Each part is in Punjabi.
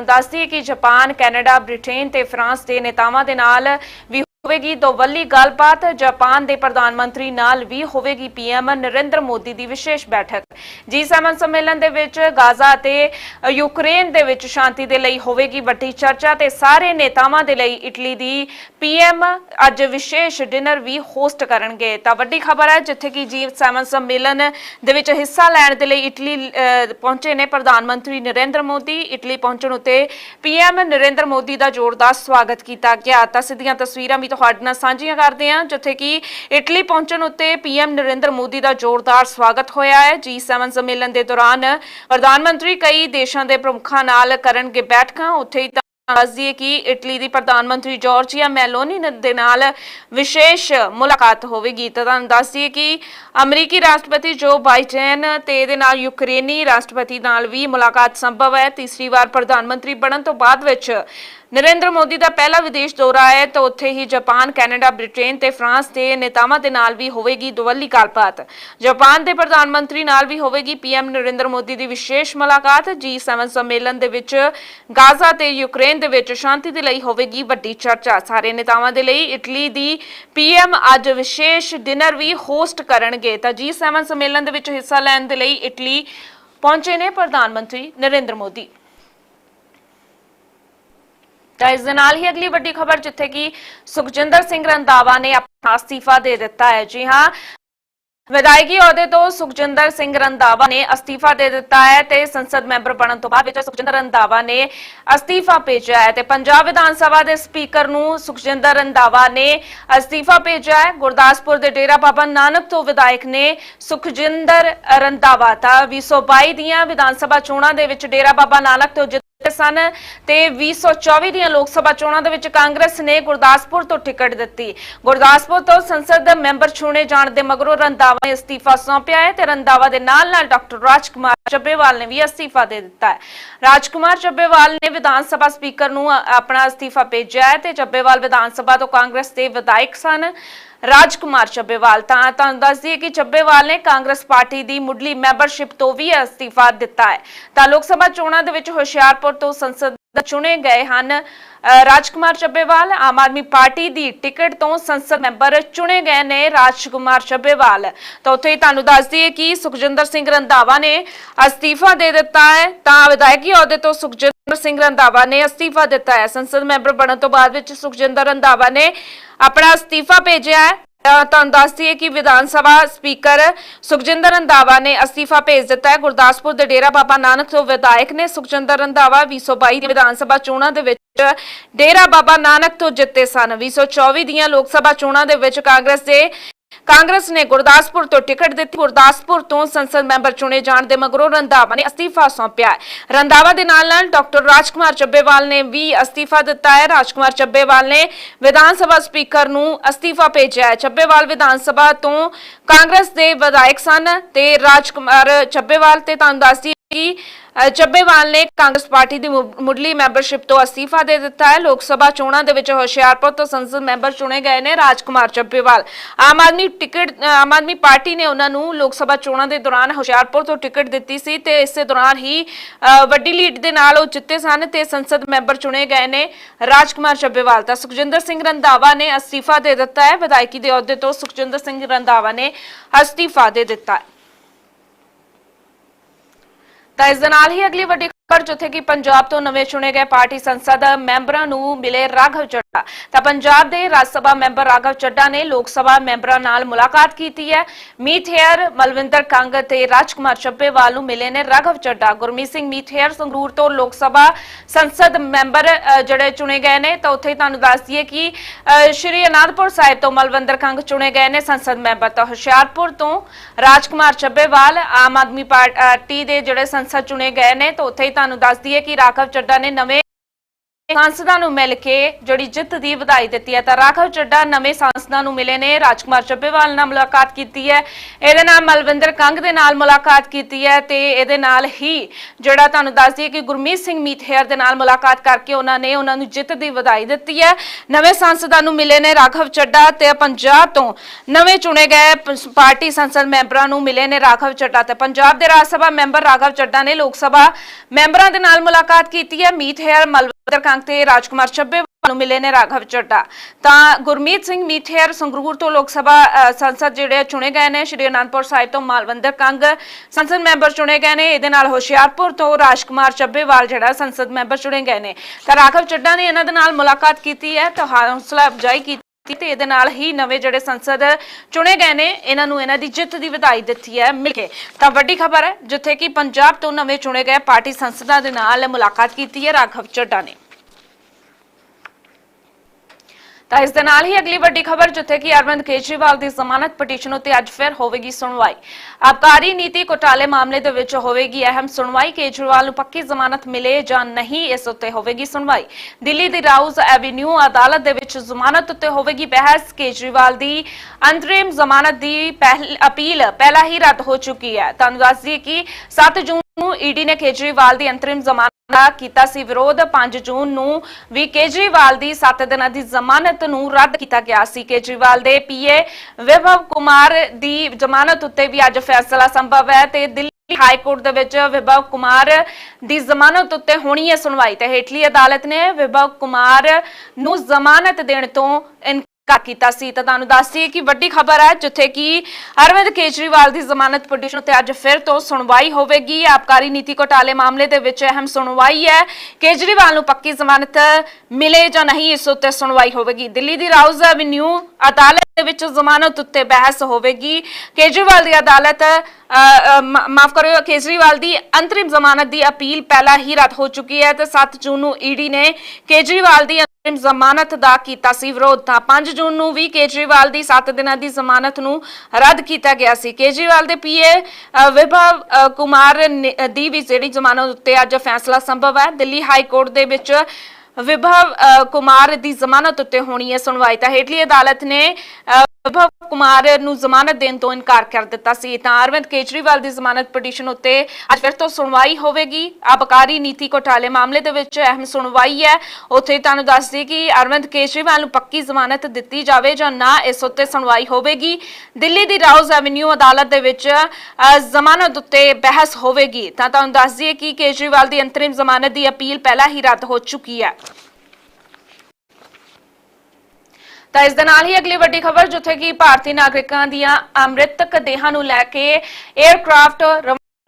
ਤੁਹਾਨੂੰ ਦੱਸ ਦਈਏ ਕਿ ਜਾਪਾਨ ਕੈਨੇਡਾ ਬ੍ਰਿਟੇਨ ਤੇ ਫਰਾਂਸ ਦੇ ਨੇਤਾਵਾਂ ਦੇ ਨਾਲ ਵੀ ਹੋਵੇਗੀ ਦੋਵੱਲੀ ਗੱਲਬਾਤ। ਜਾਪਾਨ ਦੇ ਪ੍ਰਧਾਨ ਮੰਤਰੀ ਨਾਲ ਵੀ ਹੋਵੇਗੀ ਪੀਐਮ ਨਰਿੰਦਰ ਮੋਦੀ ਦੀ ਵਿਸ਼ੇਸ਼ ਬੈਠਕ। G7 ਸੰਮੇਲਨ ਦੇ ਵਿੱਚ ਗਾਜ਼ਾ ਅਤੇ ਯੂਕਰੇਨ ਦੇ ਵਿੱਚ ਸ਼ਾਂਤੀ ਦੇ ਲਈ ਹੋਵੇਗੀ ਵੱਡੀ ਚਰਚਾ ਤੇ ਸਾਰੇ ਨੇਤਾਵਾਂ ਦੇ ਲਈ ਇਟਲੀ ਦੀ ਪੀਐਮ ਅੱਜ ਵਿਸ਼ੇਸ਼ ਡਿਨਰ ਵੀ ਹੋਸਟ ਕਰਨਗੇ। ਤਾਂ ਵੱਡੀ ਖਬਰ ਹੈ ਜਿੱਥੇ ਕਿ G7 ਸੰਮੇਲਨ ਦੇ ਵਿੱਚ ਹਿੱਸਾ ਲੈਣ ਦੇ ਲਈ ਇਟਲੀ ਪਹੁੰਚੇ ਨੇ ਪ੍ਰਧਾਨ ਮੰਤਰੀ ਨਰਿੰਦਰ ਮੋਦੀ। ਇਟਲੀ ਪਹੁੰਚਣ ਉਤੇ ਪੀਐਮ ਨਰਿੰਦਰ ਮੋਦੀ ਦਾ ਜ਼ੋਰਦਾਰ ਸਵਾਗਤ ਕੀਤਾ ਗਿਆ। ਤਾਂ ਸਿੱਧੀਆਂ ਤਸਵੀਰਾਂ ਤੁਹਾਡੇ ਨਾਲ ਸਾਂਝੀਆਂ ਕਰਦੇ ਹਾਂ, ਜਿੱਥੇ ਕਿ ਇਟਲੀ ਪਹੁੰਚਣ ਉਤੇ ਪੀਐਮ ਨਰਿੰਦਰ ਮੋਦੀ ਦਾ ਜ਼ੋਰਦਾਰ ਸਵਾਗਤ ਹੋਇਆ ਹੈ। G7 ਸੰਮੇਲਨ ਦੇ ਦੌਰਾਨ ਪ੍ਰਧਾਨ ਮੰਤਰੀ ਕਈ ਦੇਸ਼ਾਂ ਦੇ ਪ੍ਰਮੁੱਖਾਂ ਨਾਲ ਕਰਨਗੇ ਬੈਠਕਾਂ। ਉੱਥੇ ਹੀ ਦੱਸ ਦਈਏ ਕਿ ਇਟਲੀ ਦੀ ਪ੍ਰਧਾਨ ਮੰਤਰੀ ਜਾਰਜੀਆ ਮੈਲੋਨੀ ਦੇ ਨਾਲ ਵਿਸ਼ੇਸ਼ ਮੁਲਾਕਾਤ ਹੋਵੇਗੀ। ਤਾਂ ਤੁਹਾਨੂੰ ਦੱਸ ਦਈਏ ਕਿ ਅਮਰੀਕੀ ਰਾਸ਼ਟਰਪਤੀ ਜੋ ਬਾਈਡਨ ਤੇ ਇਹਦੇ ਨਾਲ ਯੂਕਰੇਨੀ ਰਾਸ਼ਟਰਪਤੀ ਨਾਲ ਵੀ ਮੁਲਾਕਾਤ ਸੰਭਵ ਹੈ। ਤੀਸਰੀ ਵਾਰ ਪ੍ਰਧਾਨ ਮੰਤਰੀ ਬਣਨ ਤੋਂ ਬਾਅਦ ਵਿੱਚ ਨਰਿੰਦਰ ਮੋਦੀ ਦਾ ਪਹਿਲਾ ਵਿਦੇਸ਼ ਦੌਰਾ ਹੈ ਤਾਂ ਉੱਥੇ ਹੀ ਜਾਪਾਨ, ਕੈਨੇਡਾ, ਬ੍ਰਿਟੇਨ ਤੇ ਫਰਾਂਸ ਦੇ ਨੇਤਾਵਾਂ ਦੇ ਨਾਲ ਵੀ ਹੋਵੇਗੀ ਦੁਵੱਲੀ ਗੱਲਬਾਤ ਜਾਪਾਨ ਦੇ ਪ੍ਰਧਾਨ ਮੰਤਰੀ ਨਾਲ ਵੀ ਹੋਵੇਗੀ ਪੀਐਮ ਨਰਿੰਦਰ ਮੋਦੀ ਦੀ ਵਿਸ਼ੇਸ਼ ਮੁਲਾਕਾਤ। G7 ਸੰਮੇਲਨ ਦੇ ਵਿੱਚ ਗਾਜ਼ਾ ਤੇ ਯੂਕਰੇਨ ਦੇ ਵਿੱਚ ਸ਼ਾਂਤੀ ਦੇ ਲਈ ਹੋਵੇਗੀ ਵੱਡੀ ਚਰਚਾ। ਸਾਰੇ ਨੇਤਾਵਾਂ ਦੇ ਲਈ ਇਟਲੀ ਦੀ ਪੀਐਮ ਅੱਜ ਵਿਸ਼ੇਸ਼ ਡਿਨਰ ਵੀ ਹੋਸਟ ਕਰਨਗੇ। ਤਾਂ G7 ਸੰਮੇਲਨ ਦੇ ਵਿੱਚ ਹਿੱਸਾ ਲੈਣ ਦੇ ਲਈ ਇਟਲੀ ਪਹੁੰਚੇ ਨੇ ਪ੍ਰਧਾਨ ਮੰਤਰੀ ਨਰਿੰਦਰ ਮੋਦੀ। ਤਾਂ ਇਸ ਦੇ ਨਾਲ ਹੀ ਅਗਲੀ ਵੱਡੀ ਖਬਰ ਜਿੱਥੇ ਕਿ ਸੁਖਜਿੰਦਰ ਸਿੰਘ ਰੰਧਾਵਾ ਨੇ ਆਪਣਾ ਅਸਤੀਫਾ ਦੇ ਦਿੱਤਾ ਹੈ। ਜੀ ਹਾਂ ਵਿਧਾਇਕੀ ਅਹੁਦੇ ਤੋਂ ਸੁਖਜਿੰਦਰ ਸਿੰਘ ਰੰਧਾਵਾ ਨੇ ਅਸਤੀਫਾ ਦੇ ਦਿੱਤਾ ਹੈ ਤੇ ਸੰਸਦ ਮੈਂਬਰ ਬਣਨ ਤੋਂ ਬਾਅਦ ਵਿੱਚ ਸੁਖਜਿੰਦਰ ਰੰਧਾਵਾ ਨੇ ਅਸਤੀਫਾ ਭੇਜਿਆ ਹੈ ਤੇ ਪੰਜਾਬ ਵਿਧਾਨ ਸਭਾ ਦੇ ਸਪੀਕਰ ਨੂੰ ਸੁਖਜਿੰਦਰ ਰੰਧਾਵਾ ਨੇ ਅਸਤੀਫਾ ਭੇਜਿਆ ਹੈ। ਗੁਰਦਾਸਪੁਰ ਦੇ ਡੇਰਾ ਬਾਬਾ ਨਾਨਕ ਤੋਂ ਵਿਧਾਇਕ ਨੇ ਸੁਖਜਿੰਦਰ ਰੰਧਾਵਾ ਤਾਂ 2022 ਦੀਆਂ ਵਿਧਾਨ ਸਭਾ ਚੋਣਾਂ ਦੇ ਵਿੱਚ ਡੇਰਾ ਬਾਬਾ ਨਾਨਕ ਤੋਂ ਸਨ ਤੇ 2024 ਦੀਆਂ ਲੋਕ ਸਭਾ ਚੋਣਾਂ ਦੇ ਵਿੱਚ ਕਾਂਗਰਸ ਨੇ ਗੁਰਦਾਸਪੁਰ ਤੋਂ ਟਿਕਟ ਦਿੱਤੀ। ਗੁਰਦਾਸਪੁਰ ਤੋਂ ਸੰਸਦ ਦੇ ਮੈਂਬਰ ਚੁਣੇ ਜਾਣ ਦੇ ਮਗਰੋਂ ਰੰਧਾਵਾ ਨੇ ਅਸਤੀਫਾ ਸੌਂਪਿਆ ਹੈ ਤੇ ਰੰਧਾਵਾ ਦੇ ਨਾਲ ਨਾਲ ਡਾਕਟਰ ਰਾਜਕੁਮਾਰ ਚੱਬੇਵਾਲ ਨੇ ਵੀ ਅਸਤੀਫਾ ਦੇ ਦਿੱਤਾ ਹੈ। ਰਾਜਕੁਮਾਰ ਚੱਬੇਵਾਲ ਨੇ ਵਿਧਾਨ ਸਭਾ ਸਪੀਕਰ ਨੂੰ ਆਪਣਾ ਅਸਤੀਫਾ ਭੇਜਿਆ ਹੈ ਤੇ ਚੱਬੇਵਾਲ ਵਿਧਾਨ ਸਭਾ ਤੋਂ ਕਾਂਗਰਸ ਦੇ ਵਿਧਾਇਕ ਸਨ। ਰਾਜਕੁਮਾਰ ਚੱਬੇਵਾਲ। ਤਾਂ ਤੁਹਾਨੂੰ ਦੱਸ ਦਈਏ ਕਿ ਚੱਬੇਵਾਲ ਨੇ ਕਾਂਗਰਸ ਪਾਰਟੀ ਦੀ ਮੁੱਢਲੀ ਮੈਂਬਰਸ਼ਿਪ ਤੋਂ ਵੀ ਅਸਤੀਫਾ ਦਿੱਤਾ ਹੈ। ਤਾਂ ਲੋਕ ਸਭਾ ਚੋਣਾਂ ਦੇ ਵਿੱਚ ਹੁਸ਼ਿਆਰਪੁਰ ਤੋਂ ਸੰਸਦ ਚੁਣੇ ਗਏ ਹਨ ਰਾਜਕੁਮਾਰ ਚੱਬੇਵਾਲ। ਆਮ ਆਦਮੀ ਪਾਰਟੀ ਦੀ ਟਿਕਟ ਤੋਂ ਸੰਸਦ ਮੈਂਬਰ ਚੁਣੇ ਗਏ ਨੇ ਰਾਜਕੁਮਾਰ ਚੱਬੇਵਾਲ। ਤਾਂ ਉੱਥੇ ਹੀ ਤੁਹਾਨੂੰ ਦੱਸ ਦਈਏ ਕਿ ਸੁਖਜਿੰਦਰ ਸਿੰਘ ਰੰਧਾਵਾ ਨੇ ਅਸਤੀਫਾ ਦੇ ਦਿੱਤਾ ਹੈ। ਤਾਂ ਵਿਧਾਇਕੀ ਅਹੁਦੇ ਤੋਂ ਸੁਖਜਿੰਦਰ ਸਿੰਘ ਰੰਧਾਵਾ ਨੇ ਅਸਤੀਫਾ ਦਿੱਤਾ ਹੈ। ਸੰਸਦ ਮੈਂਬਰ ਬਣਨ ਤੋਂ ਬਾਅਦ ਵਿੱਚ ਸੁਖਜਿੰਦਰ ਰੰਧਾਵਾ ਨੇ ਆਪਣਾ ਅਸਤੀਫਾ ਭੇਜਿਆ ਹੈ। ਤੁਹਾਨੂੰ ਦੱਸ ਦਈਏ ਕਿ ਵਿਧਾਨ ਸਭਾ ਸਪੀਕਰ ਸੁਖਜਿੰਦਰ ਰੰਧਾਵਾ ਨੇ ਅਸਤੀਫਾ ਭੇਜ ਦਿੱਤਾ ਹੈ। ਗੁਰਦਾਸਪੁਰ ਦੇ ਡੇਰਾ ਬਾਬਾ ਨਾਨਕ ਤੋਂ ਵਿਧਾਇਕ ਨੇ ਸੁਖਜਿੰਦਰ ਰੰਧਾਵਾ 2022 ਦੀ ਵਿਧਾਨ ਸਭਾ ਚੋਣਾਂ ਦੇ ਵਿੱਚ ਡੇਰਾ ਬਾਬਾ ਨਾਨਕ ਤੋਂ ਜਿੱਤੇ ਸਨ। 2024 ਦੀਆਂ ਲੋਕ ਸਭਾ ਚੋਣਾਂ ਦੇ ਵਿੱਚ ਕਾਂਗਰਸ ਦੇ ਕਾਂਗਰਸ ਨੇ ਗੁਰਦਾਸਪੁਰ ਤੋਂ ਟਿਕਟ ਦਿੱਤੀ। ਗੁਰਦਾਸਪੁਰ ਤੋਂ ਸੰਸਦ ਮੈਂਬਰ ਚੁਣੇ ਜਾਣ ਦੇ ਮਗਰੋਂ ਰੰਧਾਵਾ ਨੇ ਅਸਤੀਫਾ ਸੌਂਪਿਆ ਰੰਧਾਵਾ ਦੇ ਨਾਲ ਨਾਲ ਡਾਕਟਰ ਰਾਜਕੁਮਾਰ ਚੱਬੇਵਾਲ ਨੇ ਵੀ ਅਸਤੀਫਾ ਦਿੱਤਾ ਹੈ। ਰਾਜਕੁਮਾਰ ਚੱਬੇਵਾਲ ਨੇ ਵਿਧਾਨ ਸਭਾ ਸਪੀਕਰ ਨੂੰ ਅਸਤੀਫਾ ਭੇਜਿਆ ਹੈ। ਚੱਬੇਵਾਲ ਵਿਧਾਨ ਸਭਾ ਤੋਂ ਕਾਂਗਰਸ ਦੇ ਵਿਧਾਇਕ ਸਨ ਤੇ ਰਾਜਕੁਮਾਰ ਚੱਬੇਵਾਲ ਤੇ ਤੁਹਾਨੂੰ ਦੱਸਦੀ ਕਿ ਚੱਬੇਵਾਲ ਨੇ ਕਾਂਗਰਸ ਪਾਰਟੀ ਦੀ ਮੁੱਢਲੀ ਮੈਂਬਰਸ਼ਿਪ ਤੋਂ ਅਸਤੀਫਾ ਦੇ ਦਿੱਤਾ ਹੈ। ਲੋਕ ਸਭਾ ਚੋਣਾਂ ਦੇ ਵਿੱਚ ਹੁਸ਼ਿਆਰਪੁਰ ਤੋਂ ਸੰਸਦ ਮੈਂਬਰ ਚੁਣੇ ਗਏ ਨੇ ਰਾਜਕੁਮਾਰ ਚੱਬੇਵਾਲ ਆਮ ਆਦਮੀ ਟਿਕਟ ਆਮ ਆਦਮੀ ਪਾਰਟੀ ਨੇ ਉਹਨਾਂ ਨੂੰ ਲੋਕ ਸਭਾ ਚੋਣਾਂ ਦੇ ਦੌਰਾਨ ਹੁਸ਼ਿਆਰਪੁਰ ਤੋਂ ਟਿਕਟ ਦਿੱਤੀ ਸੀ ਤੇ ਇਸੇ ਦੌਰਾਨ ਹੀ ਵੱਡੀ ਲੀਡ ਦੇ ਨਾਲ ਉਹ ਜਿੱਤੇ ਸਨ ਤੇ ਸੰਸਦ ਮੈਂਬਰ ਚੁਣੇ ਗਏ ਨੇ ਰਾਜਕੁਮਾਰ ਚੱਬੇਵਾਲ ਤਾਂ ਸੁਖਜਿੰਦਰ ਸਿੰਘ ਰੰਧਾਵਾ ਨੇ ਅਸਤੀਫਾ ਦੇ ਦਿੱਤਾ ਹੈ। ਵਿਧਾਇਕੀ ਦੇ ਅਹੁਦੇ ਤੋਂ ਸੁਖਜਿੰਦਰ ਸਿੰਘ ਰੰਧਾਵਾ ਨੇ ਅਸਤੀਫਾ ਦੇ ਦਿੱਤਾ ਹੈ। ਤਾਂ ਇਸ ਦੇ ਨਾਲ ਹੀ ਅਗਲੀ ਵੱਡੀ ਖਬਰ ਜਿੱਥੇ ਕਿ ਪੰਜਾਬ ਤੋਂ ਨਵੇਂ ਚੁਣੇ ਗਏ ਪਾਰਟੀ ਸੰਸਦ ਮੈਂਬਰਾਂ ਨੂੰ ਮਿਲੇ ਰਾਘਵ ਚੱਡਾ ਤਾਂ ਪੰਜਾਬ ਦੇ ਰਾਜ ਸਭਾ ਮੈਂਬਰ ਰਾਘਵ ਚੱਡਾ ਨੇ ਲੋਕ ਸਭਾ ਮੈਂਬਰਾਂ ਨਾਲ ਮੁਲਾਕਾਤ ਕੀਤੀ ਹੈ। ਮੀਤ ਮਲਵਿੰਦਰ ਕੰਗ ਤੇ ਰਾਜਕੁਮਾਰ ਚੱਬੇਵਾਲ ਨੂੰ ਮਿਲੇ ਨੇ ਰਾਘਵ ਚੱਡਾ ਗੁਰਮੀਤ ਸਿੰਘ ਮੀਤ ਸੰਗਰੂਰ ਤੋਂ ਲੋਕ ਸਭਾ ਸੰਸਦ ਮੈਂਬਰ ਜਿਹੜੇ ਚੁਣੇ ਗਏ ਨੇ। ਤਾਂ ਉੱਥੇ ਤੁਹਾਨੂੰ ਦੱਸ ਦਈਏ ਕਿ ਅ, ਸ਼੍ਰੀ ਅਨੰਦਪੁਰ ਸਾਹਿਬ ਤੋਂ ਮਲਵਿੰਦਰ ਕੰਗ ਚੁਣੇ ਗਏ ਨੇ ਸੰਸਦ ਮੈਂਬਰ। ਤਾਂ ਹੁਸ਼ਿਆਰਪੁਰ ਤੋਂ ਰਾਜਕੁਮਾਰ ਚੱਬੇਵਾਲ ਆਮ ਆਦਮੀ ਪਾਰਟੀ ਦੇ ਜਿਹੜੇ ਸੰਸਦ ਚੁਣੇ ਗਏ ਨੇ ਤਾਂ ਉੱਥੇ ਤੁਹਾਨੂੰ ਦੱਸ ਦਈਏ ਕਿ ਰਾਘਵ ਚੱਡਾ ਨੇ ਨਵੇਂ ਸਾਂਸਦਾਂ ਨੂੰ ਮਿਲ ਕੇ ਜਿਹੜੀ ਜਿੱਤ ਦੀ ਵਧਾਈ ਦਿੱਤੀ ਹੈ। ਤਾਂ ਰਾਘਵ ਚੱਡਾ ਨਵੇਂ ਸਾਂਸਦਾਂ ਨੂੰ ਮਿਲੇ ਨੇ। ਰਾਜਕੁਮਾਰ ਚੱਬੇਵਾਲ ਨਾਲ ਮੁਲਾਕਾਤ ਕੀਤੀ ਹੈ। ਇਹਦੇ ਨਾਲ ਮਲਵਿੰਦਰ ਕੰਗ ਦੇ ਨਾਲ ਮੁਲਾਕਾਤ ਕੀਤੀ ਹੈ ਤੇ ਇਹਦੇ ਨਾਲ ਹੀ ਜਿਹੜਾ ਤੁਹਾਨੂੰ ਦੱਸ ਦਈਏ ਕਿ ਗੁਰਮੀਤ ਸਿੰਘ ਮੀਥੇਰ ਦੇ ਨਾਲ ਮੁਲਾਕਾਤ ਕਰਕੇ ਉਹਨਾਂ ਨੇ ਉਹਨਾਂ ਨੂੰ ਜਿੱਤ ਦੀ ਵਧਾਈ ਦਿੱਤੀ ਹੈ। ਨਵੇਂ ਸਾਂਸਦਾਂ ਨੂੰ ਮਿਲੇ ਨੇ ਰਾਘਵ ਚੱਡਾ ਤੇ ਪੰਜਾਬ ਤੋਂ ਨਵੇਂ ਚੁਣੇ ਗਏ ਪਾਰਟੀ ਸੰਸਦ ਮੈਂਬਰਾਂ ਨੂੰ ਮਿਲੇ ਨੇ ਰਾਘਵ ਚੱਡਾ ਤੇ ਪੰਜਾਬ ਦੇ ਰਾਜ ਸਭਾ ਮੈਂਬਰ ਰਾਘਵ ਚੱਡਾ ਨੇ ਲੋਕ ਸਭਾ ਮੈਂਬਰਾਂ ਦੇ ਨਾਲ ਮੁਲਾਕਾਤ ਕੀਤੀ ਹੈ। ਮੀਥੇਰ ਮਲਵਿੰਦਰ ਕੰਗ ਤੇ ਰਾਜਕੁਮਾਰ ਚੱਬੇਵਾਲ ਨੂੰ ਮਿਲੇ ਨੇ ਰਾਘਵ ਚੱਡਾ ਤਾਂ ਗੁਰਮੀਤ ਸਿੰਘ ਮੀਥੇਰ ਸੰਗਰੂਰ ਤੋਂ ਲੋਕ ਸਭਾ ਸੰਸਦ ਜਿਹੜੇ ਚੁਣੇ ਗਏ ਨੇ ਸ਼੍ਰੀ ਅਨੰਦਪੁਰ ਸਾਹਿਬ ਤੋਂ ਮਾਲਵੰਦਰ ਕੰਗ ਸੰਸਦ ਮੈਂਬਰ ਚੁਣੇ ਗਏ ਨੇ ਇਹਦੇ ਨਾਲ ਹੁਸ਼ਿਆਰਪੁਰ ਤੋਂ ਰਾਜਕੁਮਾਰ ਚੱਬੇਵਾਲ ਜਿਹੜਾ ਸੰਸਦ ਮੈਂਬਰ ਚੁਣੇ ਗਏ ਨੇ ਤਾਂ ਰਾਘਵ ਚੱਡਾ ਨੇ ਇਹਨਾਂ ਦੇ ਨਾਲ ਮੁਲਾਕਾਤ ਕੀਤੀ ਹੈ ਤਾਂ ਹੌਸਲਾ ਅਫਜਾਈ ਕੀਤੀ ਤੇ ਇਹਦੇ ਨਾਲ ਹੀ ਨਵੇਂ ਜਿਹੜੇ ਸੰਸਦ ਚੁਣੇ ਗਏ ਨੇ, ਇਹਨਾਂ ਨੂੰ ਇਹਨਾਂ ਦੀ ਜਿੱਤ ਦੀ ਵਧਾਈ ਦਿੱਤੀ ਹੈ, ਮਿਲ ਕੇ। ਤਾਂ ਵੱਡੀ ਖਬਰ ਹੈ, ਜਿੱਥੇ ਕਿ ਪੰਜਾਬ ਤੋਂ ਨਵੇਂ ਚੁਣੇ ਗਏ ਪਾਰਟੀ ਸੰਸਦਾਂ ਦੇ ਨਾਲ ਮੁਲਾਕਾਤ ਕੀਤੀ ਹੈ ਰਾਘਵ ਚੱਡਾ ਨੇ। ਤਾਂ ਇਸ ਦੇ ਨਾਲ ਹੀ ਅਗਲੀ ਵੱਡੀ ਖਬਰ ਜਿੱਥੇ ਕਿ ਅਰਵਿੰਦ ਕੇਜਰੀਵਾਲ ਦੀ ਜ਼ਮਾਨਤ ਪਟੀਸ਼ਨ ਉੱਤੇ ਅੱਜ ਫਿਰ ਹੋਵੇਗੀ ਸੁਣਵਾਈ। ਆਬਕਾਰੀ ਨੀਤੀ ਘੁਟਾਲੇ ਮਾਮਲੇ ਦੇ ਵਿੱਚ ਹੋਵੇਗੀ ਅਹਿਮ ਸੁਣਵਾਈ। ਕੇਜਰੀਵਾਲ ਨੂੰ ਪੱਕੀ ਜ਼ਮਾਨਤ ਮਿਲੇ ਜਾਂ ਨਹੀਂ, ਇਸ ਉੱਤੇ ਹੋਵੇਗੀ ਸੁਣਵਾਈ। ਦਿੱਲੀ ਦੀ ਰਾਉਜ਼ ਐਵੀਨਿਊ ਅਦਾਲਤ ਦੇ ਵਿੱਚ ਜ਼ਮਾਨਤ ਉੱਤੇ ਹੋਵੇਗੀ ਬਹਿਸ। ਕੇਜਰੀਵਾਲ ਦੀ ਅੰਤਰਿਮ ਜ਼ਮਾਨਤ ਦੀ ਅਪੀਲ ਪਹਿਲਾਂ ਹੀ ਰੱਦ ਹੋ ਚੁੱਕੀ ਹੈ। ਤੁਹਾਨੂੰ ਦੱਸ ਦਈਏ ਕਿ 7 ਜੂਨ ਨੂੰ ਈਡੀ ਨੇ ਕੇਜਰੀਵਾਲ ਦੀ ਅੰਤਰਿਮ ਜ਼ਮਾਨਤ ਦਾ ਕੀਤਾ ਸੀ ਵਿਰੋਧ। 5 ਜੂਨ ਨੂੰ ਵੀ ਕੇਜਰੀਵਾਲ ਦੀ 7 ਦਿਨਾਂ ਦੀ ਜ਼ਮਾਨਤ ਨੂੰ ਰੱਦ ਕੀਤਾ ਗਿਆ ਸੀ। ਕੇਜਰੀਵਾਲ ਦੇ ਪੀਏ ਵਿਭਵ ਕੁਮਾਰ ਦੀ ਜ਼ਮਾਨਤ ਉੱਤੇ ਵੀ ਅੱਜ ਫੈਸਲਾ ਸੰਭਵ ਹੈ ਤੇ ਦਿੱਲੀ ਹਾਈ ਕੋਰਟ ਦੇ ਵਿੱਚ ਵਿਭਵ ਕੁਮਾਰ ਦੀ ਜ਼ਮਾਨਤ ਉੱਤੇ ਹੋਣੀ ਹੈ ਸੁਣਵਾਈ। ਤੇ ਹੇਠਲੀ ਅਦਾਲਤ ਨੇ ਵਿਭਵ ਕੁਮਾਰ ਨੂੰ ਜ਼ਮਾਨਤ ਦੇਣ ਤੋਂ ਇਨਕਾਰ ਕੀਤਾ ਸੀ। ਤਾਂ ਤੁਹਾਨੂੰ ਦੱਸ ਦਈਏ ਕਿ ਵੱਡੀ ਖਬਰ ਹੈ, ਜਿੱਥੇ ਕਿ ਅਰਵਿੰਦ ਕੇਜਰੀਵਾਲ ਦੀ ਜ਼ਮਾਨਤ ਪਟੀਸ਼ਨ ਉੱਤੇ ਅੱਜ ਫਿਰ ਤੋਂ ਸੁਣਵਾਈ ਹੋਵੇਗੀ। ਆਬਕਾਰੀ ਨੀਤੀ ਘੋਟਾਲੇ ਮਾਮਲੇ ਦੇ ਵਿੱਚ ਅਹਿਮ ਸੁਣਵਾਈ ਹੈ। ਕੇਜਰੀਵਾਲ ਨੂੰ ਪੱਕੀ ਜ਼ਮਾਨਤ ਮਿਲੇ ਜਾਂ ਨਹੀਂ, ਇਸ ਉੱਤੇ ਸੁਣਵਾਈ ਹੋਵੇਗੀ। ਦਿੱਲੀ ਦੀ ਰਾਉਜ਼ ਐਵੀਨਿਊ ਅਦਾਲਤ ਦੇ ਵਿੱਚ ਜ਼ਮਾਨਤ ਉੱਤੇ ਬਹਿਸ ਹੋਵੇਗੀ। ਕੇਜਰੀਵਾਲ ਦੀ ਅਦਾਲਤ ਮਾਫ ਕਰਿਓ, ਕੇਜਰੀਵਾਲ ਦੀ ਅੰਤਰਿਮ ਜ਼ਮਾਨਤ ਦੀ ਅਪੀਲ ਪਹਿਲਾਂ ਹੀ ਰੱਦ ਹੋ ਚੁੱਕੀ ਹੈ ਤੇ 7 ਜੂਨ ਨੂੰ ਈਡੀ ਨੇ ਕੇਜਰੀਵਾਲ ਦੀ ਅੰਤਰਿਮ ਜ਼ਮਾਨਤ ਦਾ ਕੀਤਾ ਸੀ ਵਿਰੋਧ। ਤਾਂ 5 ਜੂਨ ਨੂੰ ਵੀ ਕੇਜਰੀਵਾਲ ਦੀ 7 ਦਿਨਾਂ ਦੀ ਜ਼ਮਾਨਤ ਨੂੰ ਰੱਦ ਕੀਤਾ ਗਿਆ ਸੀ। ਕੇਜਰੀਵਾਲ ਦੇ ਪੀਏ ਵਿਭਵ ਕੁਮਾਰ ਨੇ- ਦੀ ਵੀ ਜਿਹੜੀ ਜ਼ਮਾਨਤ ਉੱਤੇ ਅੱਜ ਫੈਸਲਾ ਸੰਭਵ ਹੈ। ਦਿੱਲੀ ਹਾਈ ਕੋਰਟ ਦੇ ਵਿੱਚ ਵਿਭਵ ਕੁਮਾਰ ਦੀ ਜ਼ਮਾਨਤ ਉੱਤੇ ਹੋਣੀ ਹੈ ਸੁਣਵਾਈ। ਤਾਂ ਹੇਠਲੀ ਅਦਾਲਤ ਨੇ ਅ, ਕੁਮਾਰ ਨੂੰ ਜ਼ਮਾਨਤ ਦੇਣ ਤੋਂ ਇਨਕਾਰ ਕਰ ਦਿੱਤਾ ਸੀ। ਤਾਂ ਅਰਵਿੰਦ ਕੇਜਰੀਵਾਲ ਦੀ ਜ਼ਮਾਨਤ ਪਟੀਸ਼ਨ ਉੱਤੇ ਅੱਜ ਫਿਰ ਤੋਂ ਸੁਣਵਾਈ ਹੋਵੇਗੀ। ਆਬਕਾਰੀ ਨੀਤੀ ਘੋਟਾਲੇ ਮਾਮਲੇ ਦੇ ਵਿੱਚ ਅਹਿਮ ਸੁਣਵਾਈ ਹੈ। ਉੱਥੇ ਤੁਹਾਨੂੰ ਦੱਸ ਦਈਏ ਕਿ ਅਰਵਿੰਦ ਕੇਜਰੀਵਾਲ ਨੂੰ ਪੱਕੀ ਜ਼ਮਾਨਤ ਦਿੱਤੀ ਜਾਵੇ ਜਾਂ ਨਾ ਇਸ ਉੱਤੇ ਸੁਣਵਾਈ ਹੋਵੇਗੀ। ਦਿੱਲੀ ਦੀ ਰਾਉਜ਼ ਐਵਨਿਊ ਅਦਾਲਤ ਦੇ ਵਿੱਚ ਜ਼ਮਾਨਤ ਉੱਤੇ ਬਹਿਸ ਹੋਵੇਗੀ। ਤਾਂ ਤੁਹਾਨੂੰ ਦੱਸ ਦਈਏ ਕਿ ਕੇਜਰੀਵਾਲ ਦੀ ਅੰਤਰਿਮ ਜ਼ਮਾਨਤ ਦੀ ਅਪੀਲ ਪਹਿਲਾਂ ਹੀ ਰੱਦ ਹੋ ਚੁੱਕੀ ਹੈ। ਤਾਂ ਇਸ ਦੇ ਨਾਲ ਹੀ ਅਗਲੀ ਵੱਡੀ ਖਬਰ, ਜਿੱਥੇ ਕਿ ਭਾਰਤੀ ਨਾਗਰਿਕਾਂ ਦੀਆਂ ਅੰਮ੍ਰਿਤਕ ਦੇਹਾਂ ਨੂੰ ਲੈ ਕੇ 에ਅਰਕ੍ਰਾਫਟ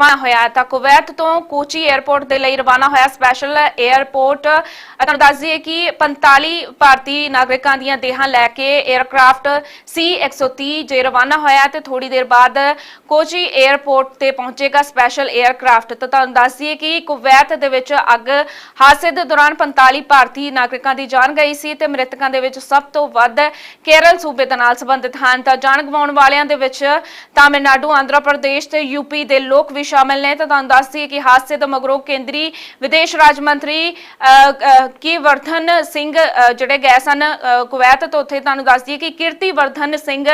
ਰਵਾਨਾ ਹੋਇਆ ਤਾਂ ਕੁਵੈਤ ਤੋਂ ਕੋਚੀ 에ਅਰਪੋਰਟ ਦੇ ਲਈ ਰਵਾਨਾ ਹੋਇਆ ਸਪੈਸ਼ਲ 에ਅਰਪੋਰਟ ਤੁਹਾਨੂੰ ਦੱਸ ਦਈਏ ਕਿ 45 ਭਾਰਤੀ ਨਾਗਰਿਕਾਂ ਦੀਆਂ ਦੇਹਾਂ ਲੈ ਕੇ 에ਅਰਕ੍ਰਾਫਟ C130 ਜੇ ਰਵਾਨਾ ਹੋਇਆ ਤੇ ਥੋੜੀ ਦੇਰ ਬਾਅਦ ਕੋਚੀ 에ਅਰਪੋਰਟ ਤੇ ਪਹੁੰਚੇਗਾ ਸਪੈਸ਼ਲ 에ਅਰਕ੍ਰਾਫਟ ਤਾਂ ਤੁਹਾਨੂੰ ਦੱਸਦੀ ਦਈਏ ਕਿ ਕੁਵੈਤ ਦੇ ਵਿੱਚ ਅੱਗ ਹਾਦਸੇ ਦੇ ਦੌਰਾਨ 45 ਭਾਰਤੀ ਨਾਗਰਿਕਾਂ ਦੀ ਜਾਨ ਗਈ ਸੀ ਤੇ ਮ੍ਰਿਤਕਾਂ ਦੇ ਵਿੱਚ ਸਭ ਤੋਂ ਵੱਧ ਕੇਰਲ ਸੂਬੇ ਦੇ ਨਾਲ ਸੰਬੰਧਿਤ ਹਨ। ਤਾਂ ਜਾਨ ਗਵਾਉਣ ਵਾਲਿਆਂ ਦੇ ਵਿੱਚ ਤਾਮਿਲਨਾਡੂ, ਆਂਧਰਾ ਪ੍ਰਦੇਸ਼ ਤੇ ਯੂਪੀ ਦੇ ਲੋਕ ਵੀ ਸ਼ਾਮਲ ਨੇ, ਤਾਂ ਤੁਹਾਨੂੰ ਦੱਸ ਦਈਏ ਕਿ ਹਾਦਸੇ ਤੋਂ ਮਗਰੋਂ ਕੇਂਦਰੀ ਵਿਦੇਸ਼ ਰਾਜ ਮੰਤਰੀ ਕੀ ਵਰਧਨ ਸਿੰਘ ਜਿਹੜੇ ਗਏ ਸਨ ਕੁਵੈਤ ਤੋਂ ਉੱਥੇ ਤੁਹਾਨੂੰ ਦੱਸ ਦਈਏ ਕਿ ਕੀਰਤੀ ਵਰਧਨ ਸਿੰਘ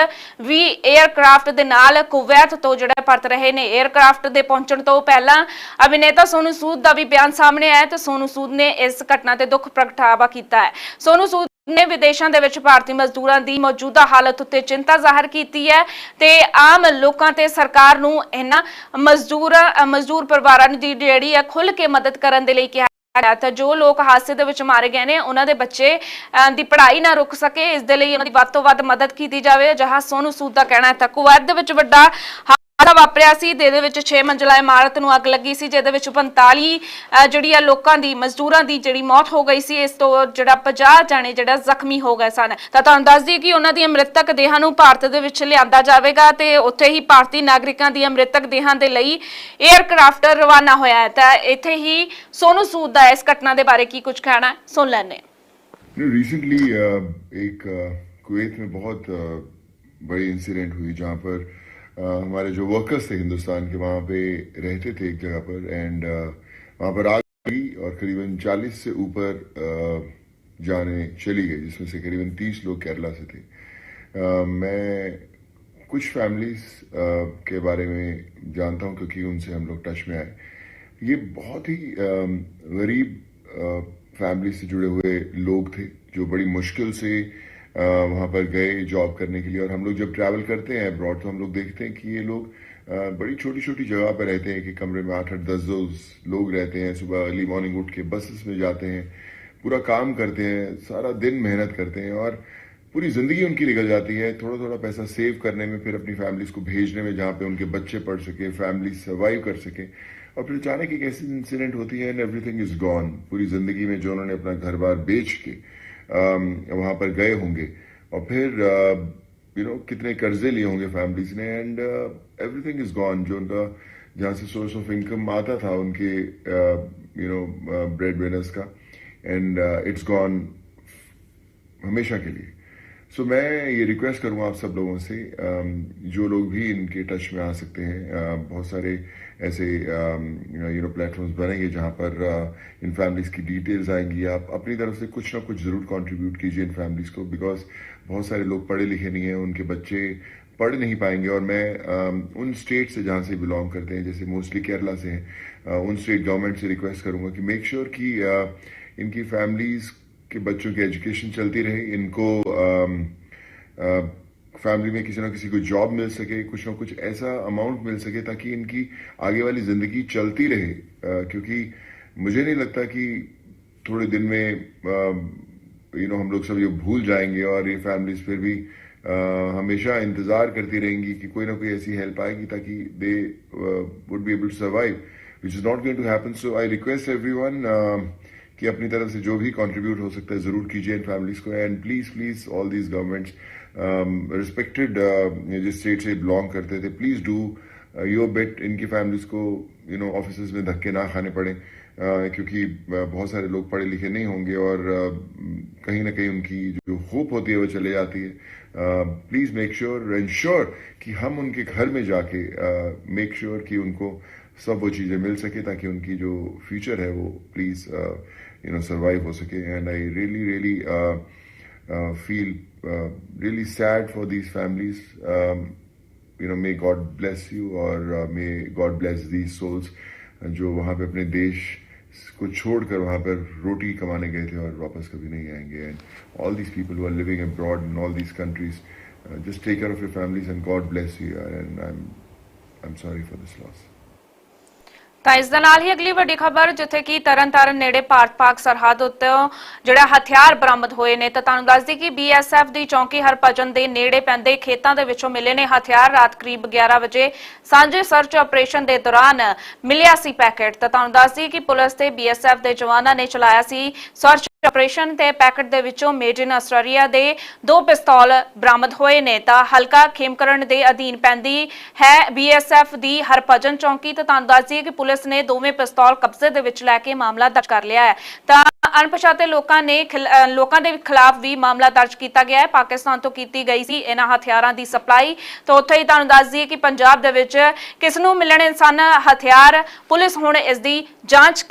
ਵੀ 에ਅਰਕ੍ਰਾਫਟ ਦੇ ਨਾਲ ਕੁਵੈਤ ਤੋਂ ਜਿਹੜਾ ਪਰਤ ਰਹੇ ਨੇ। 에ਅਰਕ੍ਰਾਫਟ ਦੇ ਪਹੁੰਚਣ ਤੋਂ ਪਹਿਲਾਂ ਅਭਿਨੇਤਾ ਸੋਨੂ ਸੂਦ ਦਾ ਵੀ ਬਿਆਨ ਸਾਹਮਣੇ ਆਇਆ ਤੇ ਸੋਨੂ ਸੂਦ ਨੇ ਇਸ ਘਟਨਾ ਤੇ ਦੁੱਖ ਪ੍ਰਗਟਾਵਾ ਕੀਤਾ ਹੈ। ਸੋਨੂ ਸੂਦ ਨੇ ਵਿਦੇਸ਼ਾਂ ਦੇ ਵਿੱਚ ਭਾਰਤੀ ਮਜ਼ਦੂਰਾਂ ਦੀ ਮੌਜੂਦਾ ਹਾਲਤ ਉੱਤੇ ਚਿੰਤਾ ਜ਼ਾਹਰ ਕੀਤੀ ਹੈ ਤੇ ਆਮ ਲੋਕਾਂ ਤੇ ਸਰਕਾਰ ਨੂੰ ਇਹਨਾਂ ਮਜ਼ਦੂਰਾਂ ਮਜ਼ਦੂਰ ਪਰਿਵਾਰਾਂ ਦੀ ਜਿਹੜੀ ਹੈ ਖੁੱਲ ਕੇ ਮਦਦ ਕਰਨ ਦੇ ਲਈ ਕਿਹਾ ਹੈ ਤਾਂ ਜੋ ਲੋਕ ਹਾਦਸੇ ਦੇ ਵਿੱਚ ਮਾਰੇ ਗਏ ਨੇ ਉਹਨਾਂ ਦੇ ਬੱਚੇ ਅਹ, ਦੀ ਪੜ੍ਹਾਈ ਨਾ ਰੁਕ ਸਕੇ ਇਸ ਦੇ ਲਈ ਉਹਨਾਂ ਦੀ ਵੱਧ ਤੋਂ ਵੱਧ ਮਦਦ ਕੀਤੀ ਜਾਵੇ। ਜਹਾਂ ਸੋਨੂ ਸੂਦ ਦਾ ਕਹਿਣਾ ਹੈ। ਤਾਂ ਕੁਵੈਤ ਦੇ ਵਿੱਚ ਵੱਡਾ ਹਾਦਸਾ ਵਾਪਰਿਆ ਸੀ ਜਿਹਦੇ ਵਿੱਚ 6 ਮੰਜ਼ਲਾ ਇਮਾਰਤ ਨੂੰ ਅੱਗ ਲੱਗੀ ਸੀ, ਜਿਹਦੇ ਵਿੱਚ 45 ਜਿਹੜੀ ਆ ਲੋਕਾਂ ਦੀ, ਮਜ਼ਦੂਰਾਂ ਦੀ ਜਿਹੜੀ ਮੌਤ ਹੋ ਗਈ ਸੀ, ਇਸ ਤੋਂ ਜਿਹੜਾ 50 ਜਾਣੇ ਜਿਹੜਾ ਜ਼ਖਮੀ ਹੋ ਗਏ ਸਨ। ਤਾਂ ਤੁਹਾਨੂੰ ਦੱਸ ਦਈਏ ਕਿ ਉਹਨਾਂ ਦੀਆਂ ਮ੍ਰਿਤਕ ਦੇਹਾਂ ਨੂੰ ਭਾਰਤ ਦੇ ਵਿੱਚ ਲਿਆਂਦਾ ਜਾਵੇਗਾ ਤੇ ਉੱਥੇ ਹੀ ਭਾਰਤੀ ਨਾਗਰਿਕਾਂ ਦੀਆਂ ਮ੍ਰਿਤਕ ਦੇਹਾਂ ਦੇ ਲਈ 에ਅਰਕ੍ਰਾਫਟ ਰਵਾਨਾ ਹੋਇਆ ਹੈ। ਤਾਂ ਇੱਥੇ ਹੀ ਸੋਨੂ ਸੂਦ ਦਾ ਇਸ ਘਟਨਾ ਦੇ ਬਾਰੇ ਕੀ ਕੁਝ ਕਹਿਣਾ ਸੁਣ ਲੈਣੇ रिसेंटली एक कुवैत में बहुत बड़ी इंसिडेंट हुई जहाँ पर ہمارے جو ورکرز تھے ہندوستان کے، وہاں پہ رہتے تھے ایک جگہ پر اینڈ وہاں پر آگ لگی اور قریباً چالیس سے اوپر جانے چلی گئی، جس میں سے قریباً تیس لوگ کیرلا سے تھے۔ میں کچھ فیملیز کے بارے میں جانتا ہوں کیونکہ ان سے ہم لوگ ٹچ میں آئے۔ یہ بہت ہی غریب فیملی سے جڑے ہوئے لوگ تھے جو بڑی مشکل سے وہاں پر گئے جاب کرنے کے لیے اور ہم لوگ جب ٹریول کرتے ہیں ابراڈ تو ہم لوگ دیکھتے ہیں کہ یہ لوگ بڑی چھوٹی چھوٹی جگہ پہ رہتے ہیں کہ کمرے میں آٹھ آٹھ دس لوگ رہتے ہیں، صبح ارلی مارننگ اٹھ کے بسز میں جاتے ہیں، پورا کام کرتے ہیں، سارا دن محنت کرتے ہیں اور پوری زندگی ان کی نکل جاتی ہے۔ تھوڑا تھوڑا پیسہ سیو کرنے میں، پھر اپنی فیملیز کو بھیجنے میں، جہاں پہ ان کے بچے پڑھ سکیں فیملی سروائیو کر سکیں اور پھر اچانک ایک ایسی انسیڈنٹ ہوتی ہے and everything is gone پوری زندگی میں جو انہوں نے اپنا گھر بار بیچ کے وہاں پر گئے ہوں گے۔ اور پھر کتنے قرضے لیے ہوں گے فیملیز نے and everything is gone جو ان کا، جہاں سے سورس آف انکم آتا تھا، ان کے بریڈ وینرس کا اینڈ اٹس گون ہمیشہ کے لیے۔ سو میں یہ ریکویسٹ کروں آپ سب لوگوں سے جو لوگ بھی ان کے ٹچ میں آ سکتے ہیں بہت سارے ایسے یو نو پلیٹ بنیں گے جہاں پر ان فیملیز کی ڈیٹیلز آئیں گی۔ آپ اپنی طرف سے کچھ نہ کچھ ضرور کانٹریبیوٹ کیجیے ان فیملیز کو بیکاز بہت سارے لوگ پڑھے لکھے نہیں ہیں، ان کے بچے پڑھ نہیں پائیں گے۔ اور میں ان اسٹیٹ سے جہاں سے بلانگ کرتے ہیں، جیسے موسٹلی کیرلا سے ہیں ان اسٹیٹ گورنمنٹ سے ریکویسٹ کروں گا کہ میک شیور کی ان کی فیملیز کے بچوں کی ایجوکیشن چلتی رہے، ان کو فیملی میں کسی نہ کسی کو جاب مل سکے، کچھ نہ کچھ ایسا اماؤنٹ مل سکے تاکہ ان کی آگے والی زندگی چلتی رہے۔ کیونکہ مجھے نہیں لگتا کہ تھوڑے دن میں یو نو ہم لوگ سب یہ بھول جائیں گے اور یہ فیملیز پھر بھی ہمیشہ انتظار کرتی رہیں گی کہ کوئی نہ کوئی ایسی ہیلپ آئے گی تاکہ they would be able to survive which is not going to happen so I request everyone کہ اپنی طرف سے جو بھی کانٹریبیوٹ ہو سکتا ہے، ضرور کیجیے ان فیملیز کو۔ And please please all these governments respected جس اسٹیٹ سے بلانگ کرتے تھے پلیز ڈو یور بیٹ ان کی فیملیز کو یو نو آفیسز میں دھکے نہ کھانے پڑے uh, کیونکہ uh, بہت سارے لوگ پڑھے لکھے نہیں ہوں گے اور uh, کہیں نہ کہیں ان کی جو خوب ہوتی ہے وہ چلے جاتی ہے۔ پلیز میک شیور انشور کہ ہم ان کے گھر میں جا کے میک شیور کہ ان کو سب وہ چیزیں مل سکے تاکہ ان کی جو فیوچر ہے وہ پلیز یو نو سروائیو ہو سکے. And I really really feel really sad for these families you know may God bless you اور may God bless these souls جو وہاں پہ اپنے دیش کو چھوڑ کر وہاں پر روٹی کمانے گئے تھے اور واپس کبھی نہیں آئیں گے. And all these people are living abroad in all these countries just take care of your families and God bless you and I'm sorry for this loss ਤਾਂ ਇਸ ਦੇ ਨਾਲ ਹੀ ਅਗਲੀ ਵੱਡੀ ਖਬਰ, ਜਿੱਥੇ ਕਿ ਤਰਨਤਾਰਨ ਨੇੜੇ ਭਾਰਤ-ਪਾਕ ਸਰਹੱਦ ਉੱਤੇ ਜਿਹੜਾ ਹਥਿਆਰ ਬਰਾਮਦ ਹੋਏ ਨੇ, ਤਾਂ ਤੁਹਾਨੂੰ ਦੱਸ ਦਈ ਕਿ ਬੀਐਸਐਫ ਦੀ ਚੌਂਕੀ ਹਰਭਜਨ ਦੇ ਨੇੜੇ ਪੈਂਦੇ ਖੇਤਾਂ ਦੇ ਵਿੱਚੋਂ ਮਿਲੇ ਨੇ ਹਥਿਆਰ। ਰਾਤ ਕਰੀਬ 11 ਵਜੇ ਸਾਂਝੇ ਸਰਚ ਆਪਰੇਸ਼ਨ ਦੇ ਦੌਰਾਨ ਮਿਲਿਆ ਸੀ ਪੈਕੇਟ। ਤਾਂ ਤੁਹਾਨੂੰ ਦੱਸ ਦਈ ਕਿ ਪੁਲਿਸ ਤੇ ਬੀਐਸਐਫ ਦੇ ਜਵਾਨਾਂ ਨੇ ਚਲਾਇਆ ਸੀ ਸਰਚ ਆਪਰੇਸ਼ਨ ਤੇ ਪੈਕੇਟ ਦੇ ਵਿੱਚੋਂ ਮੇਡ ਇਨ ਆਸਟ੍ਰੇਲੀਆ ਦੇ ਦੋ ਪਿਸਤੌਲ ਬਰਾਮਦ ਹੋਏ ਨੇ। ਤਾਂ ਹਲਕਾ ਖੇਮਕਰਨ ਦੇ ਅਧੀਨ ਪੈਂਦੀ ਹੈ ਬੀਐਸਐਫ ਦੀ ਹਰਭਜਨ ਚੌਂਕੀ। ਤੇ ਤੁਹਾਨੂੰ ਦੱਸ ਦਈਏ ਕਿ ਪੁਲਿਸ ਨੇ ਦੋਵੇਂ ਪਿਸਤੌਲ ਕਬਜ਼ੇ ਦੇ ਵਿੱਚ ਲੈ ਕੇ ਮਾਮਲਾ ਦਰਜ ਕਰ ਲਿਆ ਹੈ। ਤਾਂ ਅਣਪਛਾਤੇ ਲੋਕਾਂ ਨੇ ਖਿਲ- ਲੋਕਾਂ ਦੇ ਖਿਲਾਫ ਵੀ ਮਾਮਲਾ ਦਰਜ ਕੀਤਾ ਗਿਆ ਹੈ। ਪਾਕਿਸਤਾਨ ਤੋਂ ਕੀਤੀ ਗਈ ਸੀ ਇਹਨਾਂ ਹਥਿਆਰਾਂ ਦੀ ਸਪਲਾਈ। ਤਾਂ ਉੱਥੇ ਹੀ ਤੁਹਾਨੂੰ ਦੱਸ ਦਈਏ ਕਿ ਪੰਜਾਬ ਦੇ ਵਿੱਚ ਕਿਸ ਨੂੰ ਮਿਲਣੇ ਸਨ ਹਥਿਆਰ, ਪੁਲਿਸ ਹੁਣ ਇਸ ਦੀ ਜਾਂਚ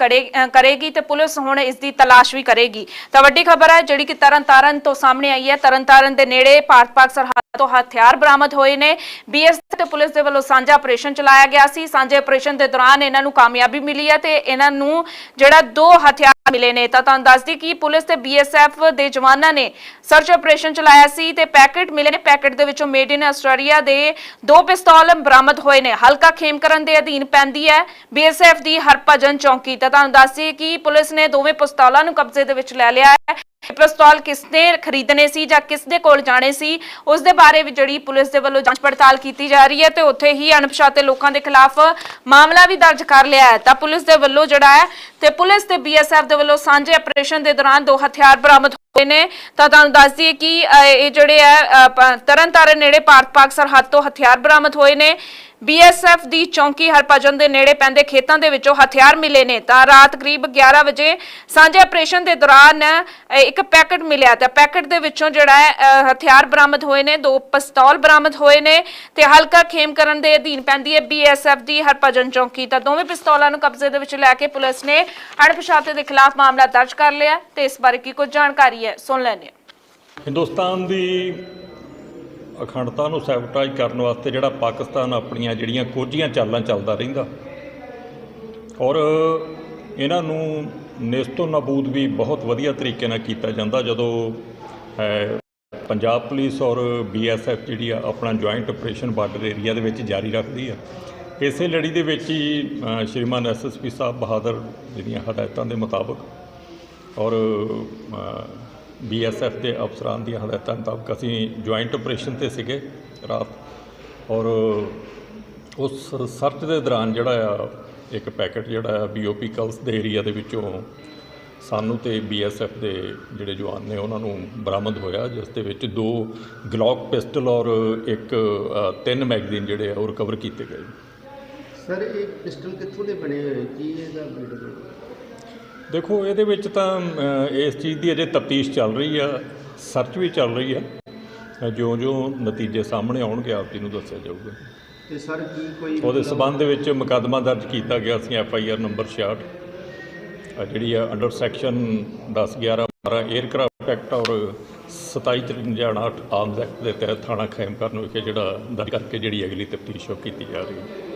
ਕਰੇਗੀ ਤੇ ਪੁਲਿਸ ਹੁਣ ਇਸ ਦੀ ਤਲਾਸ਼ ਵੀ ਕਰੇਗੀ। ਤਾਂ ਵੱਡੀ ਖਬਰ ਹੈ ਜਿਹੜੀ ਕਿ ਤਰਨਤਾਰਨ ਤੋਂ ਸਾਹਮਣੇ ਆਈ ਹੈ। ਤਰਨਤਾਰਨ ਦੇ ਨੇੜੇ ਭਾਰਤ ਪਾਕ ਸਰਹੱਦ ਤੋਂ ਹਥਿਆਰ ਬਰਾਮਦ ਹੋਏ ਨੇ। ਬੀਐਸ ਤੇ ਪੁਲਿਸ ਦੇ ਵੱਲੋਂ ਸਾਂਝਾ ਆਪਰੇਸ਼ਨ ਚਲਾਇਆ ਗਿਆ ਸੀ। ਸਾਂਝੇ ਆਪਰੇਸ਼ਨ ਦੇ ਦੌਰਾਨ ਇਹਨਾਂ ਨੂੰ ਕਾਮਯਾਬੀ ਮਿਲੀ ਹੈ ਤੇ ਇਹਨਾਂ ਨੂੰ ਜਿਹੜਾ ਦੋ ਹਥਿਆਰ ਮਿਲੇ ਨੇ। ਤਾਂ ਤੁਹਾਨੂੰ ਦੱਸਦੀ ਕਿ ਪੁਲਿਸ ਤੇ ਬੀਐਸਐਫ ਦੇ ਜਵਾਨਾਂ ਨੇ ਸਰਚ ਆਪਰੇਸ਼ਨ ਚਲਾਇਆ ਸੀ ਤੇ ਪੈਕੇਟ ਮਿਲੇ ਨੇ। ਪੈਕੇਟ ਦੇ ਵਿੱਚੋਂ ਮੇਡ ਇਨ ਆਸਟ੍ਰੇਲੀਆ ਦੇ ਦੋ ਪਿਸਤੌਲ ਬਰਾਮਦ ਹੋਏ ਨੇ। ਹਲਕਾ ਖੇਮਕਰਨ ਦੇ ਅਧੀਨ ਪੈਂਦੀ ਹੈ। ਬੀਐਸਐਫ ਦੀ ਹਰਭਜਨ ਚੌਂਕੀ। ਤਾਂ ਤੁਹਾਨੂੰ ਦੱਸਦੀ ਕਿ ਪੁਲਿਸ ਨੇ ਦੋਵੇਂ ਪਿਸਤੌਲਾਂ ਨੂੰ ਕਬਜ਼ੇ ਦੇ ਵਿੱਚ ਲੈ ਲਿਆ ਹੈ। ਇਹ ਪਿਸਤੌਲ ਕਿਸਨੇ ਖਰੀਦਣੇ ਸੀ ਜਾਂ ਕਿਸ ਦੇ ਕੋਲ ਜਾਣੇ ਸੀ ਉਸ ਦੇ ਬਾਰੇ ਵੀ ਜਿਹੜੀ ਪੁਲਿਸ ਦੇ ਵੱਲੋਂ ਜਾਂਚ ਪੜਤਾਲ ਕੀਤੀ ਜਾ ਰਹੀ ਹੈ ਤੇ ਉੱਥੇ ਹੀ ਅਣਪਛਾਤੇ ਲੋਕਾਂ ਦੇ ਖਿਲਾਫ ਮਾਮਲਾ ਵੀ ਦਰਜ ਕਰ ਲਿਆ ਹੈ। ਤਾਂ ਪੁਲਿਸ ਦੇ ਵੱਲੋਂ ਜਿਹੜਾ ਹੈ ਤੇ ਪੁਲਿਸ ਤੇ ਬੀਐਸਐਫ ਦੇ ਵੱਲੋਂ ਸਾਂਝੇ ਆਪਰੇਸ਼ਨ ਦੇ ਦੌਰਾਨ ਦੋ ਹਥਿਆਰ ਬਰਾਮਦ ਹੋਏ ਨੇ, ਤਾਂ ਤੁਹਾਨੂੰ ਦੱਸ ਦਈਏ ਕਿ ਇਹ ਜਿਹੜੇ ਹੈ ਤਰਨਤਾਰਨ ਨੇੜੇ ਭਾਰਤ ਪਾਕ ਸਰਹੱਦ ਤੋਂ ਹਥਿਆਰ ਬਰਾਮਦ ਹੋਏ ਨੇ। ਬੀਐਸਐਫ ਦੀ ਚੌਂਕੀ ਹਰਪਜਨ ਦੇ ਨੇੜੇ ਪੈਂਦੇ ਖੇਤਾਂ ਦੇ ਵਿੱਚੋਂ ਹਥਿਆਰ ਮਿਲੇ ਨੇ। ਤਾਂ ਰਾਤ ਕਰੀਬ 11 ਵਜੇ ਸਾਂਝੇ ਆਪਰੇਸ਼ਨ ਦੇ ਦੌਰਾਨ ਇੱਕ ਪੈਕੇਟ ਮਿਲਿਆ ਤਾਂ ਪੈਕੇਟ ਦੇ ਵਿੱਚੋਂ ਜਿਹੜਾ ਹੈ ਹਥਿਆਰ ਬਰਾਮਦ ਹੋਏ ਨੇ, ਦੋ ਪਿਸਤੌਲ ਬਰਾਮਦ ਹੋਏ ਨੇ ਤੇ ਹਲਕਾ ਖੇਮਕਰਨ ਦੇ ਅਧੀਨ ਪੈਂਦੀ ਹੈ ਬੀਐਸਐਫ ਦੀ ਹਰਪਜਨ ਚੌਂਕੀ। ਤਾਂ ਦੋਵੇਂ ਪਿਸਤੌਲਾਂ ਨੂੰ ਕਬਜ਼ੇ ਦੇ ਵਿੱਚ ਲੈ ਕੇ ਪੁਲਿਸ ਨੇ ਅਣਪਛਾਤੇ ਦੇ ਖਿਲਾਫ ਮਾਮਲਾ ਦਰਜ ਕਰ ਲਿਆ ਤੇ ਇਸ ਬਾਰੇ ਕੀ ਕੁਝ ਜਾਣਕਾਰੀ ਹੈ? ਸੁਣ ਲੈਂਦੇ ਹਾਂ। ਹਿੰਦੁਸਤਾਨ ਦੀ ਅਖੰਡਤਾ ਨੂੰ ਸੈਬੋਟਾਜ ਕਰਨ ਵਾਸਤੇ ਜਿਹੜਾ ਪਾਕਿਸਤਾਨ ਆਪਣੀਆਂ ਜਿਹੜੀਆਂ ਕੋਝੀਆਂ ਚਾਲਾਂ ਚੱਲਦਾ ਰਹਿੰਦਾ। ਔਰ ਇਹਨਾਂ ਨੂੰ ਨੇਸਤੋ ਨਬੂਦ ਵੀ ਬਹੁਤ ਵਧੀਆ ਤਰੀਕੇ ਨਾਲ ਕੀਤਾ ਜਾਂਦਾ ਜਦੋਂ ਪੰਜਾਬ ਪੁਲਿਸ ਔਰ ਬੀਐਸਐਫ ਜਿਹੜੀ ਆ ਆਪਣਾ ਜੁਆਇੰਟ ਆਪਰੇਸ਼ਨ ਬਾਰਡਰ ਏਰੀਆ ਦੇ ਵਿੱਚ ਜਾਰੀ ਰੱਖਦੀ ਆ। ਇਸੇ ਲੜੀ ਦੇ ਵਿੱਚ ਹੀ ਅ, ਸ਼੍ਰੀਮਾਨ ਐਸਐਸਪੀ ਸਾਹਿਬ ਬਹਾਦਰ ਜਿਹੜੀਆਂ ਹਦਾਇਤਾਂ ਦੇ ਮੁਤਾਬਕ ਔਰ ਬੀਐਸਐਫ ਦੇ ਅਫਸਰਾਂ ਦੀਆਂ ਹਦਾਇਤਾਂ ਮੁਤਾਬਕ ਅਸੀਂ ਜੁਆਇੰਟ ਆਪਰੇਸ਼ਨ ਤੇ ਸੀਗੇ ਰਾਤ। ਔਰ ਉਸ ਸਰਚ ਦੇ ਦੌਰਾਨ ਜਿਹੜਾ ਆ, ਇੱਕ ਪੈਕੇਟ ਜਿਹੜਾ ਆ ਬੀਓਪੀ ਕਲਸ ਦੇ ਏਰੀਆ ਦੇ ਵਿੱਚੋਂ ਸਾਨੂੰ ਤੇ ਬੀਐਸਐਫ ਦੇ ਜਿਹੜੇ ਜਵਾਨ ਨੇ ਉਹਨਾਂ ਨੂੰ ਬਰਾਮਦ ਹੋਇਆ, ਜਿਸ ਦੇ ਵਿੱਚ ਦੋ ਗਲੌਕ ਪਿਸਟਲ ਔਰ ਇੱਕ ਤਿੰਨ ਮੈਗਜ਼ੀਨ ਜਿਹੜੇ ਆ ਉਹ ਰਿਕਵਰ ਕੀਤੇ ਗਏ। ਸਰ, ਇਹ ਪਿਸਟਲ ਕਿੱਥੋਂ ਦੇ ਬਣੇ ਹੋਏ? ਕੀ ਇਹਦਾ ਬਿਲਡ ਦੇਖੋ ਇਹਦੇ ਵਿੱਚ ਤਾਂ ਇਸ ਚੀਜ਼ ਦੀ ਅਜੇ ਤਫਤੀਸ਼ ਚੱਲ ਰਹੀ ਆ ਸਰਚ ਵੀ ਚੱਲ ਰਹੀ ਆ। ਜਿਉਂ-ਜਿਉਂ ਨਤੀਜੇ ਸਾਹਮਣੇ ਆਉਣਗੇ ਆਪ ਜੀ ਨੂੰ ਦੱਸਿਆ ਜਾਊਗਾ। ਤੇ ਸਰ ਕੀ ਕੋਈ ਉਹਦੇ ਸਬੰਧ ਵਿੱਚ ਮੁਕੱਦਮਾ ਦਰਜ ਕੀਤਾ ਗਿਆ ਸੀ ਐਫ ਆਈ ਆਰ ਨੰਬਰ 66 ਅ, ਜਿਹੜੀ ਆ ਅੰਡਰ ਸੈਕਸ਼ਨ 10 11 12 에ਅਰਕ੍ਰਾਫਟ ਐਕਟ ਔਰ 27 53 ਆਰਮਸ ਐਕਟ ਦੇ ਤਹਿਤ ਥਾਣਾ ਖੈਮਕਰਨ ਵਿਖੇ ਜਿਹੜਾ ਦਰਜ ਕਰਕੇ ਜਿਹੜੀ ਅਗਲੀ ਤਫਤੀਸ਼ ਉਹ ਕੀਤੀ ਜਾ ਰਹੀ ਹੈ।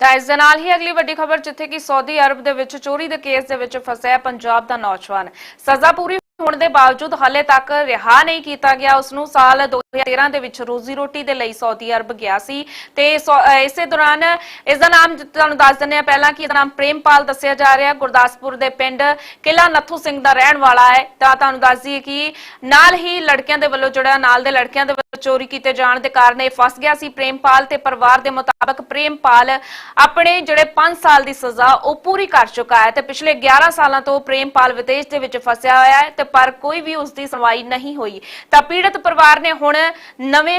ਤਾਂ ਇਸ ਦੇ ਨਾਲ ਹੀ ਅਗਲੀ ਵੱਡੀ ਖਬਰ ਜਿੱਥੇ ਕਿ ਸਾਊਦੀ ਅਰਬ ਦੇ ਵਿੱਚ ਚੋਰੀ ਦੇ ਕੇਸ ਦੇ ਵਿੱਚ ਫਸਿਆ ਪੰਜਾਬ ਦਾ ਨੌਜਵਾਨ। ਸਜ਼ਾ ਪੂਰੀ ਹੋਣ ਦੇ ਬਾਵਜੂਦ ਹਾਲੇ ਤੱਕ ਰਿਹਾ ਨਹੀਂ ਕੀਤਾ ਗਿਆ। ਉਸ ਨੂੰ ਸਾਲ 2013 ਦੇ ਵਿੱਚ ਰੋਜ਼ੀ ਰੋਟੀ ਦੇ ਲਈ ਸਾਊਦੀ ਅਰਬ ਗਿਆ ਸੀ ਤੇ ਇਸੇ ਦੌਰਾਨ ਇਸ ਦਾ ਨਾਮ ਤੁਹਾਨੂੰ ਦੱਸ ਦਿੰਦੇ ਆ ਪਹਿਲਾਂ ਕਿ ਇਹਦਾ ਨਾਮ ਪ੍ਰੇਮਪਾਲ ਦੱਸਿਆ ਜਾ ਰਿਹਾ। ਗੁਰਦਾਸਪੁਰ ਦੇ ਪਿੰਡ ਕਿਲਾ ਨੱਥੂ ਸਿੰਘ ਦਾ ਰਹਿਣ ਵਾਲਾ ਹੈ। ਤਾਂ ਤੁਹਾਨੂੰ ਦੱਸ ਦਈਏ ਕਿ ਨਾਲ ਹੀ ਲੜਕਿਆਂ ਦੇ ਵੱਲੋਂ ਜਿਹੜਾ ਨਾਲ ਦੇ ਲੜਕਿਆਂ ਦੇ ਵੱਲੋਂ ਚੋਰੀ ਕੀਤੇ ਜਾਣ ਦੇ ਕਾਰਨ ਇਹ ਫਸ ਗਿਆ ਸੀ ਪ੍ਰੇਮਪਾਲ ਤੇ ਪਰਿਵਾਰ ਦੇ ਮੁਤਾਬਕ ਪ੍ਰੇਮਪਾਲ ਆਪਣੇ ਜਿਹੜੇ 5 ਸਾਲ ਦੀ ਸਜ਼ਾ ਉਹ ਪੂਰੀ ਕਰ ਚੁੱਕਾ ਹੈ ਤੇ ਪਿਛਲੇ 11 ਸਾਲਾਂ ਤੋਂ ਪ੍ਰੇਮਪਾਲ ਵਿਦੇਸ਼ ਦੇ ਵਿੱਚ ਫਸਿਆ ਹੋਇਆ ਹੈ ਤੇ ਪਰ ਕੋਈ ਵੀ ਉਸ ਦੀ ਸੁਣਵਾਈ ਨਹੀਂ ਹੋਈ। ਤਾਂ ਪੀੜਤ ਪਰਿਵਾਰ ਨੇ ਹੁਣ ਨਵੇਂ